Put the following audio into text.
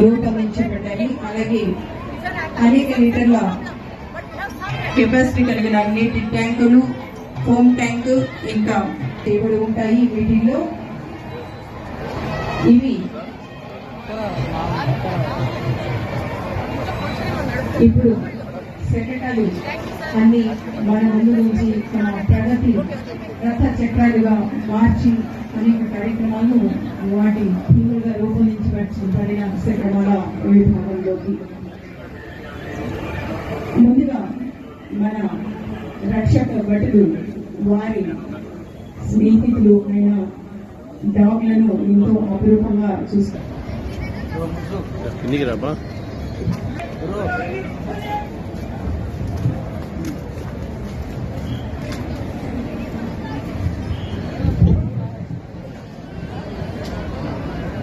రూపొందించబడ్డాయి అలాగే అనేక లీటర్ల కెపాసిటీ కలిగిన నీటి ట్యాంకులు హోమ్ ట్యాంక్ ఇంకా టేబుల్ ఉంటాయి వీటిల్లో. ఇవి ఇప్పుడు సెక్రటరీ అన్ని మన ముందు నుంచి తన ప్రగతి రథ చక్రాలుగా మార్చి అనేక కార్యక్రమాలు వాటి రూపొందించారు. రూపొందించబడిన క్రమాల విభాగంలోకి. ముందుగా మన రక్షక భటులు వారి స్నేహితులు అయిన డాగ్లను ఎంతో అపురూపంగా చూస్తారు.